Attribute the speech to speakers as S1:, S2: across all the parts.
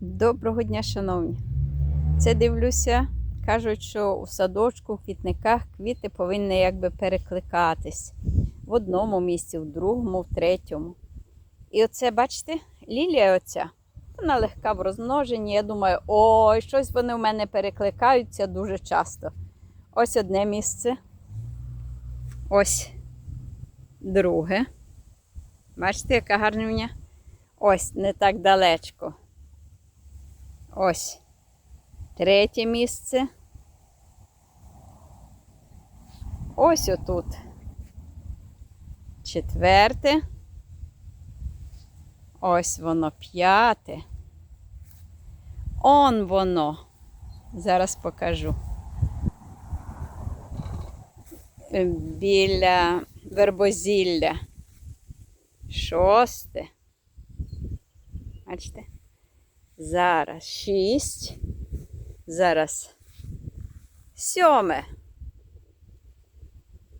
S1: Доброго дня, шановні. Це дивлюся, кажуть, що у садочку, в квітниках квіти повинні якби перекликатись в одному місці, в другому, в третьому. І оце, бачите, лілія оця, вона легка в розмноженні. Я думаю, ой, щось вони в мене перекликаються дуже часто. Ось одне місце. Ось друге. Бачите, яка гарнюня? Ось не так далечко. Ось. Третє місце. Ось отут. Четверте. Ось воно п'яте. Он воно. Зараз покажу. Біля вербозілля. Шосте. Бачите? Зараз шість. Зараз сьоме.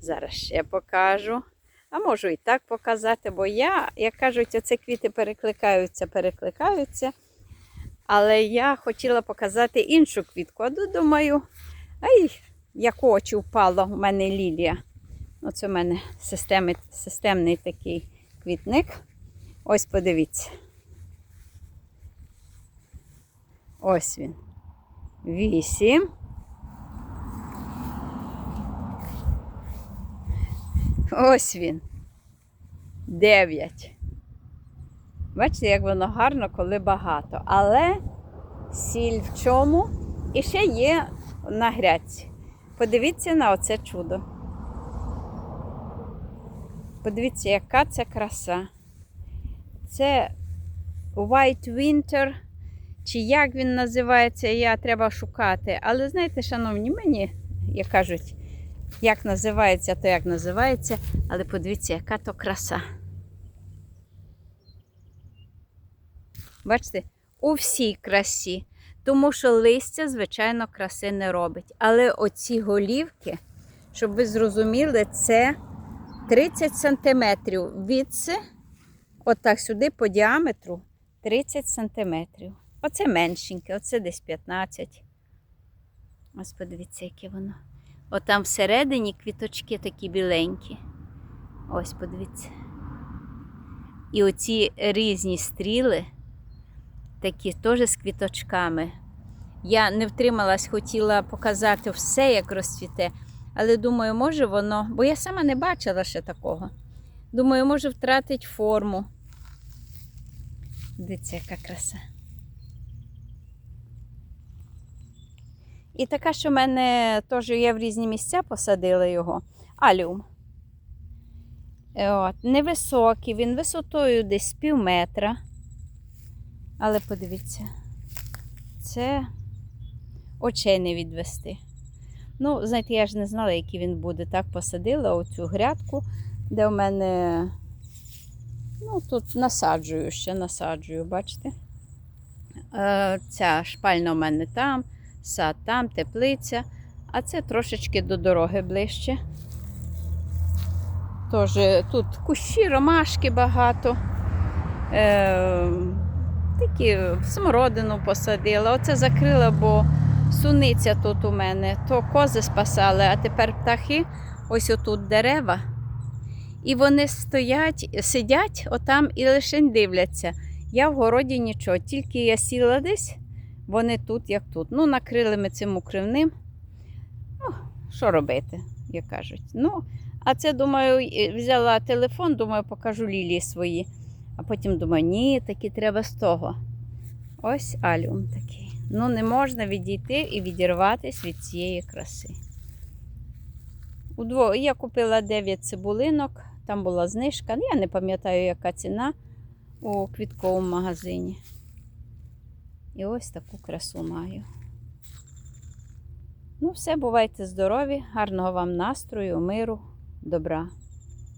S1: Зараз ще покажу. А можу і так показати, бо я, як кажуть, оце квіти перекликаються, перекликаються. Але я хотіла показати іншу квітку. А думаю, ай, як очі впало в мене лілія. Оце в мене системний, системний такий квітник. Ось подивіться. Ось він. Вісім. Ось він. Дев'ять. Бачите, як воно гарно, коли багато. Але сіль в чому? І ще є на грядці. Подивіться на оце чудо. Подивіться, яка це краса. Це White Winter, чи як він називається, я треба шукати. Але знаєте, шановні, мені, як кажуть, як називається, то як називається. Але подивіться, яка то краса. Бачите, у всій красі. Тому що листя, звичайно, краси не робить. Але оці голівки, щоб ви зрозуміли, це 30 сантиметрів відси, отак сюди по діаметру 30 сантиметрів. Оце меншеньке, оце десь 15. Ось подивіться, яке воно. Отам всередині квіточки такі біленькі. Ось подивіться. І оці різні стріли, такі теж з квіточками. Я не втрималась, хотіла показати все, як розцвіте. Але думаю, може воно, бо я сама не бачила ще такого. Думаю, може втратить форму. Дивіться, яка краса. І така, що в мене теж є в різні місця, посадила його. Алюм. Е, От, невисокий, він висотою десь пів метра. Але подивіться, це очей не відвести. Ну, знаєте, я ж не знала, який він буде. Так посадила оцю грядку, де в мене, ну, тут насаджую, ще насаджую, бачите? Е, Ця шпальна в мене там, сад там, теплиця, а це трошечки до дороги ближче. Тож тут кущі, ромашки багато. Е, такі смородину посадила. Оце закрила, бо суниця тут у мене. То кози спасали, а тепер птахи, ось отут дерева. І вони стоять, сидять отам і лише дивляться. Я в городі нічого, тільки я сіла десь, вони тут, як тут. Ну, накрили ми цим укривним. Ну, що робити, як кажуть. Ну, а це, думаю, взяла телефон, думаю, покажу лілії свої. А потім думаю, ні, такі треба з того. Ось алюм такий. Ну, не можна відійти і відірватися від цієї краси. Удво... Я купила 9 цибулинок, там була знижка. Ну, Я не пам'ятаю, яка ціна у квітковому магазині. І ось таку красу маю. Ну, все, бувайте здорові, гарного вам настрою, миру, добра.